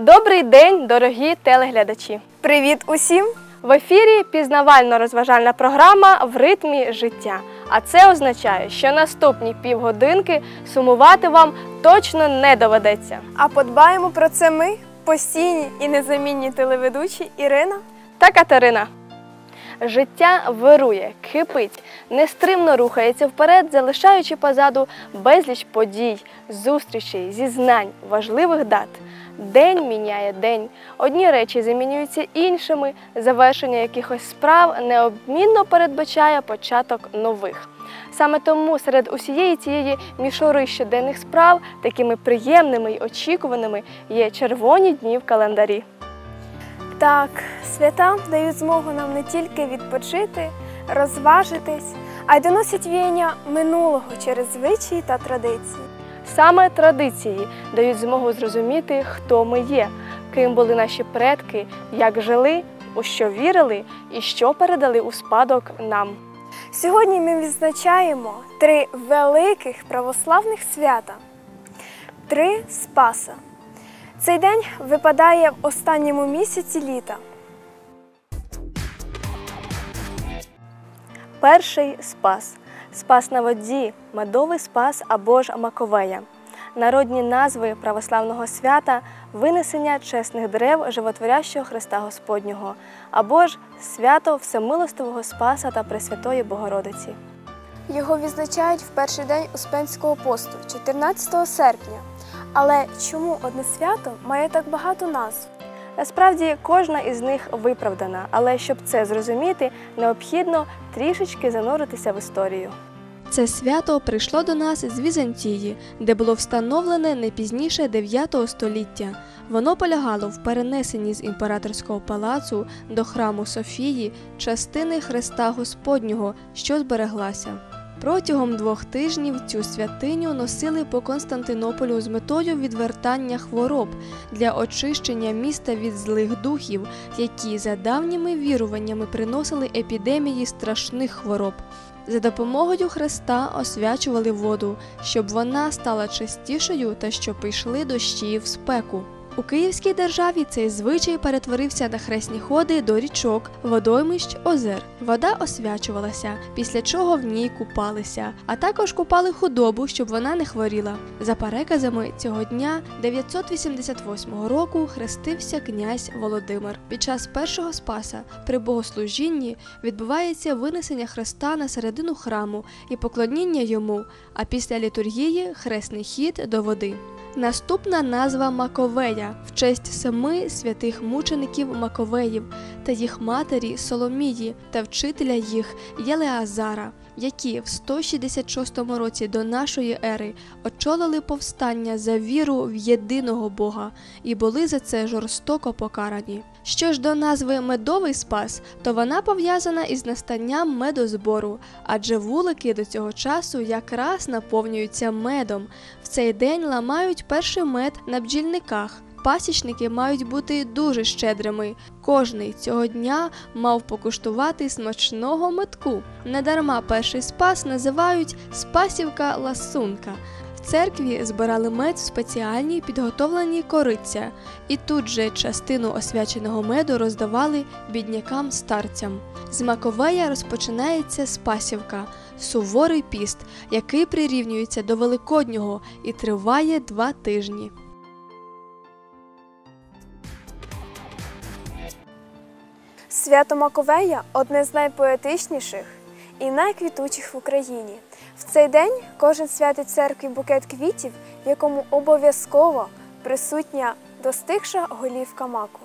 Добрий день, дорогі телеглядачі! Привіт усім! В ефірі пізнавально-розважальна програма в ритмі життя. А це означає, що наступні півгодинки сумувати вам точно не доведеться. А подбаємо про це ми, постійні і незамінні телеведучі Ірина. Та Катерина. Життя вирує, кипить, нестримно рухається вперед, залишаючи позаду безліч подій, зустрічей, зізнань, важливих дат. День міняє день. Одні речі замінюються іншими. Завершення якихось справ необмінно передбачає початок нових. Саме тому серед усієї цієї мішори щоденних справ такими приємними й очікуваними є червоні дні в календарі. Так, свята дають змогу нам не тільки відпочити, розважитись, а й доносять віяння минулого через звичаї та традиції. Саме традиції дають змогу зрозуміти, хто ми є, ким були наші предки, як жили, у що вірили і що передали у спадок нам. Сьогодні ми відзначаємо три великих православних свята. Три Спаса. Цей день випадає в останньому місяці літа. Перший спас спас на воді, медовий спас або ж Маковея. Народні назви православного свята винесення чесних дерев животворящого Христа Господнього, або ж свято Всемилостивого Спаса та Пресвятої Богородиці. Його відзначають в перший день Успенського посту, 14 серпня. Але чому одне свято має так багато назв? Насправді кожна із них виправдана, але щоб це зрозуміти, необхідно трішечки зануритися в історію. Це свято прийшло до нас з Візантії, де було встановлене не пізніше 9 століття. Воно полягало в перенесенні з імператорського палацу до храму Софії частини Христа Господнього, що збереглася. Протягом двох тижнів цю святиню носили по Константинополю з метою відвертання хвороб для очищення міста від злих духів, які за давніми віруваннями приносили епідемії страшних хвороб. За допомогою Христа освячували воду, щоб вона стала чистішою та щоб йшли дощі в спеку. У Київській державі цей звичай перетворився на хресні ходи до річок, водоймищ, озер. Вода освячувалася, після чого в ній купалися, а також купали худобу, щоб вона не хворіла. За переказами цього дня 988 року хрестився князь Володимир. Під час першого спаса при богослужінні відбувається винесення хреста на середину храму і поклоніння йому, а після літургії хресний хід до води. Наступна назва Маковея в честь семи святих мучеників Маковеїв та їх матері Соломії та вчителя їх Єлеазара, які в 166 році до нашої ери очолили повстання за віру в єдиного Бога і були за це жорстоко покарані. Що ж до назви медовий спас, то вона пов'язана із настанням медозбору, адже вулики до цього часу якраз наповнюються медом. В цей день ламають перший мед на бджільниках. Пасічники мають бути дуже щедрими. Кожний цього дня мав покуштувати смачного метку. Недарма перший спас називають спасівка ласунка. В церкві збирали мед в спеціальній підготовленій кориця, і тут же частину освяченого меду роздавали біднякам старцям. З Маковея розпочинається спасівка, суворий піст, який прирівнюється до Великоднього і триває два тижні. Свято Маковея одне з найпоетичніших і найквітучих в Україні. В цей день кожен святить церкві букет квітів, в якому обов'язково присутня достигша голівка маку.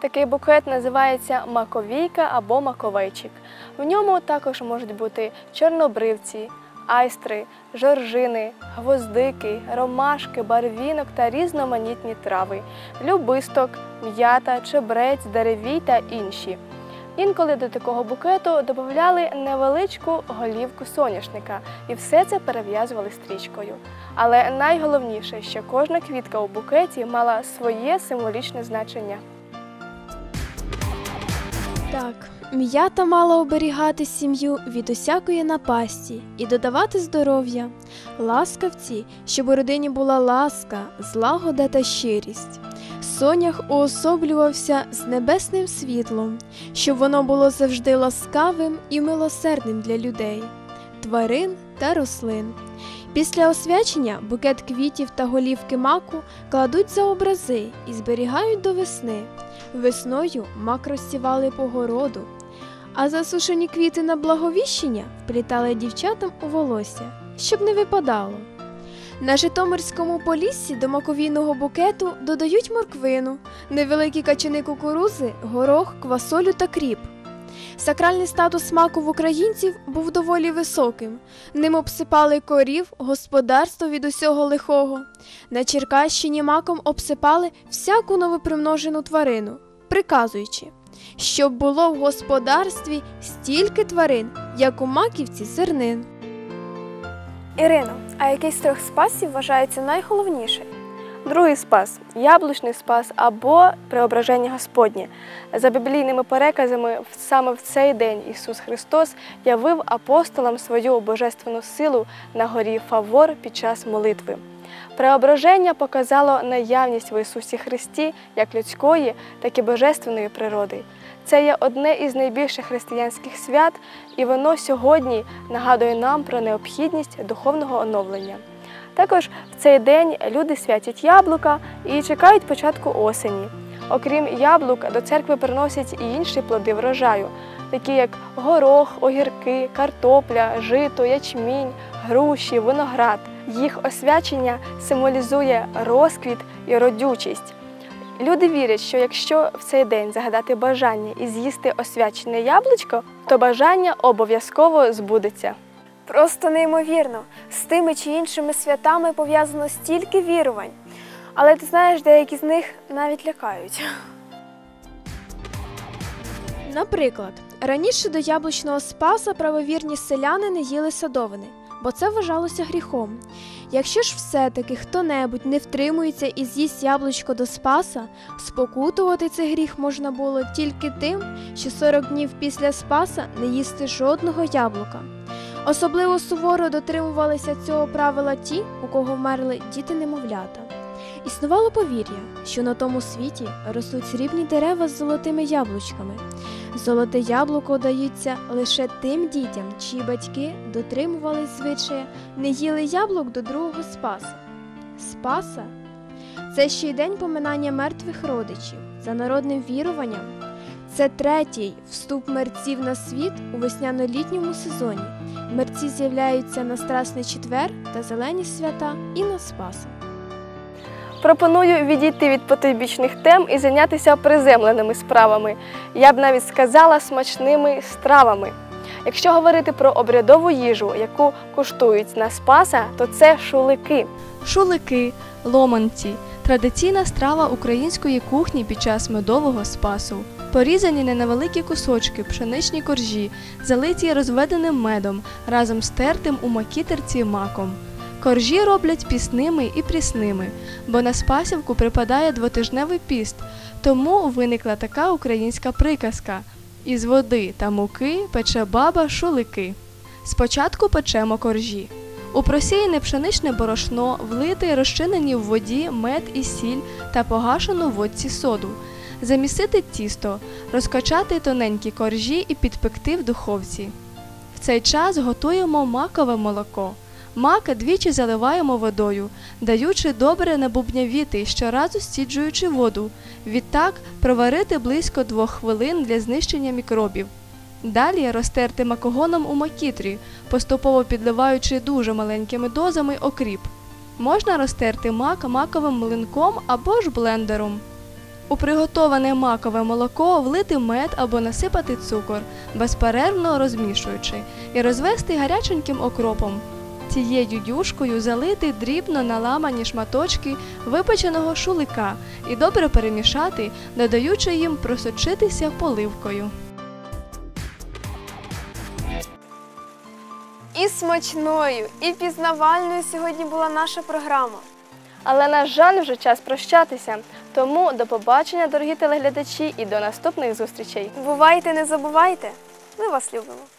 Такий букет називається маковійка або маковейчик. В ньому також можуть бути чорнобривці, айстри, жоржини, гвоздики, ромашки, барвінок та різноманітні трави, любисток, м'ята, чебрець, деревій та інші. Інколи до такого букету додавали невеличку голівку соняшника, і все це перев'язували стрічкою. Але найголовніше, що кожна квітка у букеті мала своє символічне значення. Так, м'ята мала оберігати сім'ю від усякої напасті і додавати здоров'я, ласкавці, щоб у родині була ласка, злагода та щирість. Сонях уособлювався з небесним світлом, щоб воно було завжди ласкавим і милосердним для людей, тварин та рослин. Після освячення букет квітів та голівки маку кладуть за образи і зберігають до весни. Весною мак розсівали по городу, а засушені квіти на благовіщення вплітали дівчатам у волосся, щоб не випадало. На Житомирському поліссі до маковійного букету додають морквину, невеликі качани кукурузи, горох, квасолю та кріп. Сакральний статус маку в українців був доволі високим. Ним обсипали корів, господарство від усього лихого. На Черкащині маком обсипали всяку новопримножену тварину, приказуючи, щоб було в господарстві стільки тварин, як у маківці зернин. Ірино, а який з трьох спасів вважається найголовніший? Другий спас яблучний спас або преображення Господнє. За біблійними переказами, саме в цей день Ісус Христос явив апостолам свою божественну силу на горі Фавор під час молитви. Преображення показало наявність в Ісусі Христі як людської, так і божественної природи. Це є одне із найбільших християнських свят, і воно сьогодні нагадує нам про необхідність духовного оновлення. Також в цей день люди святять яблука і чекають початку осені. Окрім яблук, до церкви приносять і інші плоди врожаю, такі як горох, огірки, картопля, жито, ячмінь, груші, виноград. Їх освячення символізує розквіт і родючість. Люди вірять, що якщо в цей день загадати бажання і з'їсти освячене яблучко, то бажання обов'язково збудеться. Просто неймовірно. З тими чи іншими святами пов'язано стільки вірувань. Але ти знаєш, деякі з них навіть лякають. Наприклад, раніше до яблучного спаса правовірні селяни не їли садовини, бо це вважалося гріхом. Якщо ж все-таки хто-небудь не втримується і з'їсть яблучко до спаса, спокутувати цей гріх можна було тільки тим, що 40 днів після спаса не їсти жодного яблука. Особливо суворо дотримувалися цього правила ті, у кого вмерли діти-немовлята. Існувало повір'я, що на тому світі ростуть срібні дерева з золотими яблучками. Золоте яблуко дається лише тим дітям, чиї батьки дотримувались звичая, не їли яблук до другого спаса. Спаса це ще й день поминання мертвих родичів. За народним віруванням, це третій вступ мерців на світ у весняно-літньому сезоні. Мерці з'являються на Страсний четвер та зелені свята і на Спаса. Пропоную відійти від потойбічних тем і зайнятися приземленими справами. Я б навіть сказала смачними стравами. Якщо говорити про обрядову їжу, яку куштують на Спаса, то це шулики. Шулики, ломанці традиційна страва української кухні під час медового спасу. Порізані на кусочки пшеничні коржі, залиті розведеним медом разом з тертим у макітерці маком. Коржі роблять пісними і прісними, бо на спасівку припадає двотижневий піст, тому виникла така українська приказка: із води та муки пече баба шулики. Спочатку печемо коржі. У просіяне пшеничне борошно влити розчинені в воді мед і сіль та погашену в водці соду. Замісити тісто, розкачати тоненькі коржі і підпекти в духовці. В цей час готуємо макове молоко. Мак двічі заливаємо водою, даючи добре набубнявіти, щоразу стіджуючи воду. Відтак проварити близько двох хвилин для знищення мікробів. Далі розтерти макогоном у макітрі, поступово підливаючи дуже маленькими дозами окріп. Можна розтерти мак маковим млинком або ж блендером. У приготоване макове молоко влити мед або насипати цукор, безперервно розмішуючи, і розвести гаряченьким окропом. Цією юшкою залити дрібно наламані шматочки випеченого шулика і добре перемішати, додаючи їм просочитися поливкою. І смачною, і пізнавальною сьогодні була наша програма. Але, на жаль, вже час прощатися. Тому до побачення, дорогі телеглядачі, і до наступних зустрічей. Бувайте, не забувайте. Ми вас любимо.